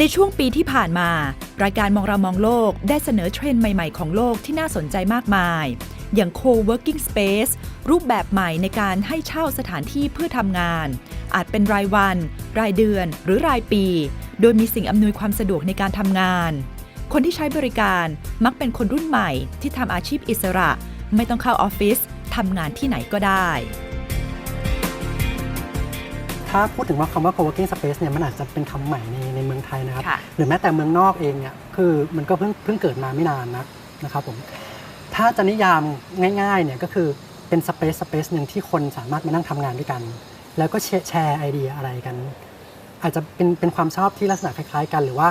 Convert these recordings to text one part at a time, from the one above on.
ในช่วงปีที่ผ่านมา รายการมองเรามองโลกได้เสนอเทรนด์ใหม่ๆ ของโลกที่น่าสนใจมากมาย อย่าง co-working space รูปแบบใหม่ในการให้เช่าสถานที่เพื่อทำงาน อาจเป็นรายวัน รายเดือน หรือรายปี โดยมีสิ่งอำนวยความสะดวกในการทำงาน คนที่ใช้บริการมักเป็นคนรุ่นใหม่ที่ทำอาชีพอิสระ ไม่ต้องเข้าออฟฟิศทำงานที่ไหนก็ได้ ถ้าพูดถึงว่าคำว่า co-working space เนี่ยมันอาจจะเป็นคำใหม่ในในเมืองไทยนะครับ ค่ะ หรือแม้แต่เมืองนอกเองเนี่ยคือมันก็เพิ่งเพิ่งเกิดมาไม่นานนักนะครับผมถ้าจะนิยามง่ายๆเนี่ยก็คือเป็น space space หนึ่งที่คนสามารถมานั่งทำงานด้วยกัน แล้วก็แชร์แชร์ไอเดียอะไรกัน อาจจะเป็นเป็นความชอบที่ลักษณะคล้ายๆกัน หรือว่า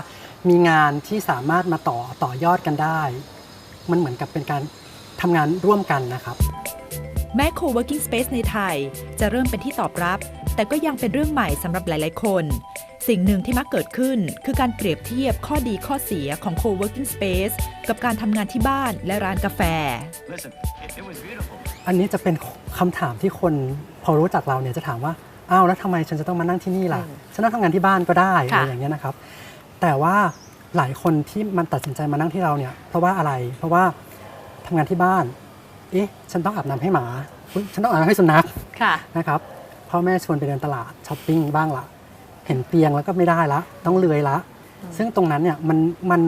มีงานที่สามารถมาต่อต่อยอดกันได้ มันเหมือนกับเป็นการทำงานร่วมกันนะครับ แม้ co-working space ในไทย จะเริ่มเป็นที่ตอบรับ แต่ก็ยังเป็นเรื่องใหม่สำหรับหลาย ๆ คน สิ่งหนึ่งที่มักเกิดขึ้น คือการเปรียบเทียบข้อดีข้อเสียของ co-working space กับการทำงานที่บ้านและร้านกาแฟ Listen, it, it was beautiful. อันนี้จะเป็นคำถามที่คนพอรู้จักเราเนี่ยจะถามว่าอ้าวแล้วทำไมฉันจะต้องมานั่งที่นี่ล่ะ ฉันนั่งทำงานที่บ้านก็ได้อะค่ะไรอย่างเงี้ยนะครับ แต่ว่าหลายคนที่มันตัดสินใจมานั่งที่เราเนี่ย เพราะว่าอะไร เพราะว่าทำงานที่บ้าน เอ๊ะ ฉันต้องอาบน้ำให้หมาอุ๊ยฉันต้องอาบน้ำให้สุนัขค่ะนะครับ พ่อแม่ชวนไปเดินตลาดช้อปปิ้งบ้างละเห็นเตียงแล้วก็ไม่ได้ละ ต้องเลือยละ ซึ่งตรงนั้นเนี่ยมันมัน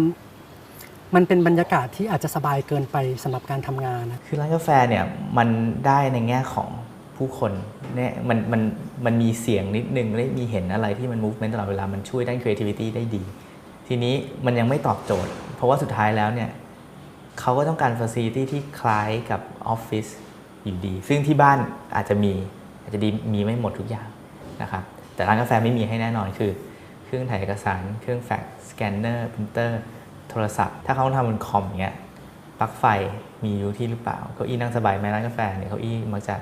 มันเป็นบรรยากาศที่อาจจะสบายเกินไปสำหรับการทำงานนะคือร้านกาแฟเนี่ยมันได้ในแง่ของผู้คนเนี่ยมันมันมันมีเสียงนิดนึงได้มีเห็นอะไรที่มัน movement ตลอดเวลา มันช่วยด้าน creativity ได้ดี ทีนี้มันยังไม่ตอบโจทย์ เพราะว่าสุดท้ายแล้วเนี่ยเขาก็ต้องการ facility ที่คล้ายกับออฟฟิศอยู่ดี ซึ่งที่บ้านอาจจะมี อาจจะดีมีไม่หมดทุกอย่างนะครับแต่ร้านกาแฟไม่มีให้แน่นอนคือ เครื่องถ่ายเอกสาร เครื่องแฟกซ์สแกนเนอร์พิมพ์เตอร์โทรศัพท์ ถ้าเขาทำบนคอมอย่างเงี้ยปลั๊กไฟมีอยู่ที่หรือเปล่าเก้าอี้นั่งสบายไหมร้านกาแฟเนี่ยเก้าอี้มักจะ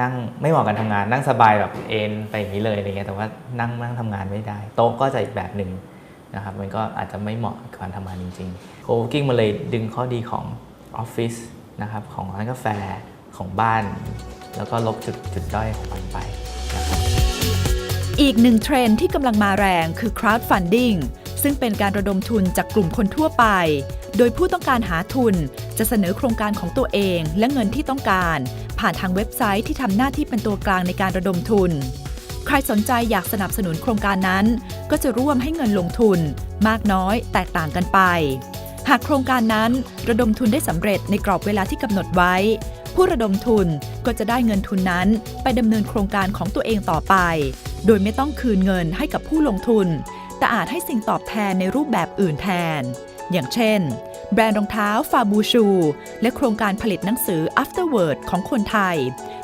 นั่งไม่เหมาะกันทำงานนั่งสบายแบบเอนไปอย่างนี้เลยอะไรเงี้ยแต่ว่านั่งนั่งทำงานไม่ได้โต๊ะก็จะอีกแบบหนึ่งนะครับมันก็อาจจะไม่เหมาะกับการทำงานจริงๆโคเวกิ้งมาเลยดึงข้อดีของออฟฟิศนะครับของร้านกาแฟของบ้าน แล้วก็ลบจุดจุดด้อยของมันไปนะครับอีกหนึ่งเทรนที่กำลังมาแรงคือ crowdfunding ซึ่งเป็นการระดมทุนจากกลุ่มคนทั่วไป โดยผู้ต้องการหาทุนจะเสนอโครงการของตัวเองและเงินที่ต้องการ ผ่านทางเว็บไซต์ที่ทำหน้าที่เป็นตัวกลางในการระดมทุน ใครสนใจอยากสนับสนุนโครงการนั้น ก็จะร่วมให้เงินลงทุน มากน้อยแตกต่างกันไป หากโครงการนั้นระดมทุนได้สำเร็จในกรอบเวลาที่กำหนดไว้ ผู้ระดมทุนก็จะได้เงินทุนนั้นไปดำเนินโครงการของตัวเองต่อไป โดยไม่ต้องคืนเงินให้กับผู้ลงทุน แต่อาจให้สิ่งตอบแทนในรูปแบบอื่นแทน อย่างเช่น แบรนด์รองเท้าฟาบูชู และโครงการผลิตหนังสือ Afterword ของคนไทย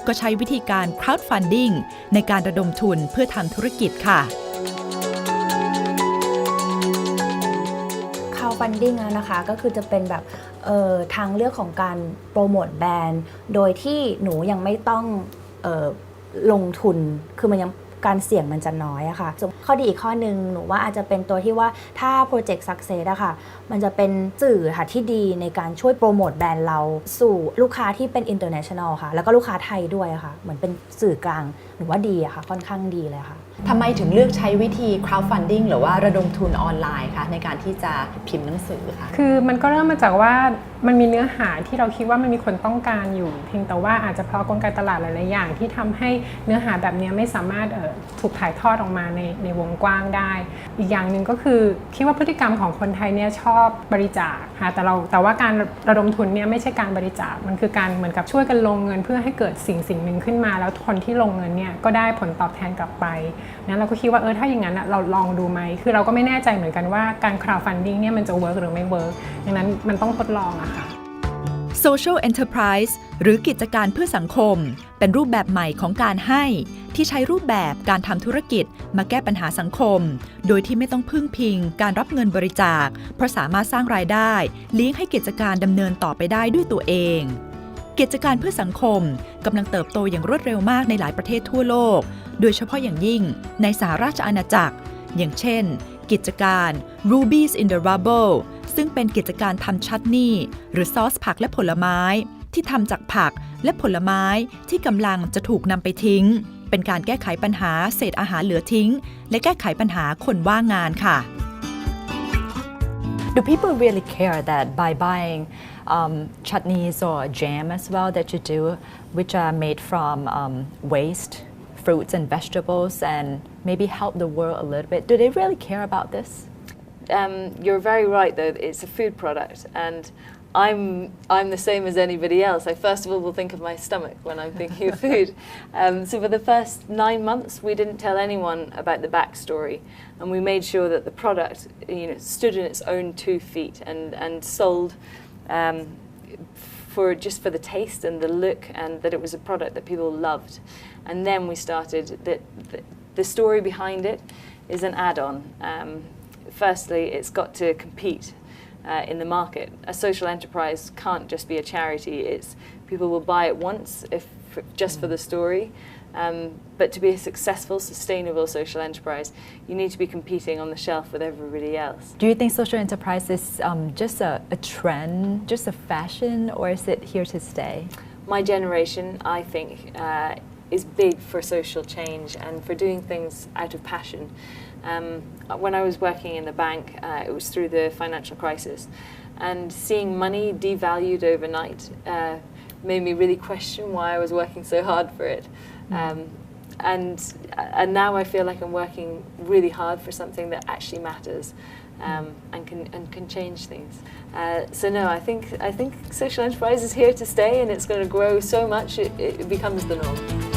ก็ใช้วิธีการ crowdfunding ในการระดมทุนเพื่อทำธุรกิจค่ะ ฟันดิ้งนะคะ ก็คือจะเป็นแบบเอ่อทางเลือกของการโปรโมทแบรนด์ โดยที่หนูยังไม่ต้องเออลงทุน คือมันยังการเสี่ยงมันจะน้อยอะค่ะส่วนข้อดีอีกข้อหนึ่งหนูว่าอาจจะเป็นตัวที่ว่าถ้าโปรเจกต์สักเซสอะค่ะ มันจะเป็นสื่อค่ะที่ดีในการช่วยโปรโมทแบรนด์เราสู่ลูกค้าที่เป็น international ค่ะ แล้วก็ลูกค้าไทยด้วยอะค่ะ เหมือนเป็นสื่อกลาง หนูว่าดีอะค่ะ ค่อนข้างดีเลยค่ะ ทำไมถึงเลือกใช้วิธี crowdfunding หรือว่าระดมทุนออนไลน์คะในการที่จะพิมพ์หนังสือคะคือมันก็เริ่มมาจากว่ามันมีเนื้อหาที่เราคิดว่ามันมีคนต้องการอยู่ เพียงแต่ว่าอาจจะเพราะกลไกตลาดหลาย ๆ อย่าง ที่ทำให้เนื้อหาแบบนี้ไม่สามารถเอ่อถูกถ่ายทอดออกมาในในวงกว้างได้ อีกอย่างหนึ่งก็คือคิดว่าพฤติกรรมของคนไทยเนี่ยชอบบริจาคค่ะแต่เราแต่ว่าการระดมทุนเนี่ยไม่ใช่การบริจาคมันคือการเหมือนกับช่วยกันลงเงิน เพื่อให้เกิดสิ่งสิ่งหนึ่งขึ้นมา แล้วคนที่ลงเงินเนี่ยก็ได้ผลตอบแทนกลับไปนั้นเราก็คิดว่าเออถ้าอย่างนั้นเราลองดูไหมคือเราก็ไม่แน่ใจเหมือนกันว่าการ crowdfunding เนี่ยมันจะ work หรือไม่ work ดังนั้นมันต้องทดลองอะค่ะ Social Enterprise หรือกิจการเพื่อสังคม เป็นรูปแบบใหม่ของการให้ ที่ใช้รูปแบบการทำธุรกิจมาแก้ปัญหาสังคม โดยที่ไม่ต้องพึ่งพิง การรับเงินบริจาค เพราะสามารถสร้างรายได้เลี้ยงให้กิจการดำเนินต่อไปได้ด้วยตัวเอง กิจการเพื่อสังคมกำลังเติบโตอย่างรวดเร็วมากในหลายประเทศทั่วโลก โดยเฉพาะอย่างยิ่งในสหราชอาณาจักร อย่างเช่น กิจการ Rubies in the Rubble ซึ่งเป็นกิจการทำชัตนี่หรือซอสผักและผลไม้ ที่ทำจากผักและผลไม้ที่กำลังจะถูกนำไปทิ้ง เป็นการแก้ไขปัญหาเศษอาหารเหลือทิ้ง และแก้ไขปัญหาคนว่างงานค่ะ Do people really care that by buying um, chutneys or jam as well that you do, which are made from um, waste, fruits and vegetables, and maybe help the world a little bit? Do they really care about this? um, you're very right though it's a food product and I'm I'm the same as anybody else. I first of all will think of my stomach when I'm thinking of food. Um, so for the first nine months, we didn't tell anyone about the backstory, and we made sure that the product, you know, stood in its own two feet and and sold. Um, for just for the taste and the look, and that it was a product that people loved, and then we started that the, the story behind it is an add-on. Um, firstly, it's got to compete uh, in the market. A social enterprise can't just be a charity. It's people will buy it once if for, just for the story. Um, but to be a successful, sustainable social enterprise, you need to be competing on the shelf with everybody else. Do you think social enterprise is um, just a, a trend, just a fashion, or is it here to stay? my generation, I think, uh, is big for social change and for doing things out of passion. Um, when I was working in the bank, uh, it was through the financial crisis, and seeing money devalued overnight uh, made me really question why I was working so hard for it. Um, and and now I feel like I'm working really hard for something that actually matters. Um, and can and can change things. Uh, so no, I think I think social enterprise is here to stay, and it's going to grow so much it, it becomes the norm.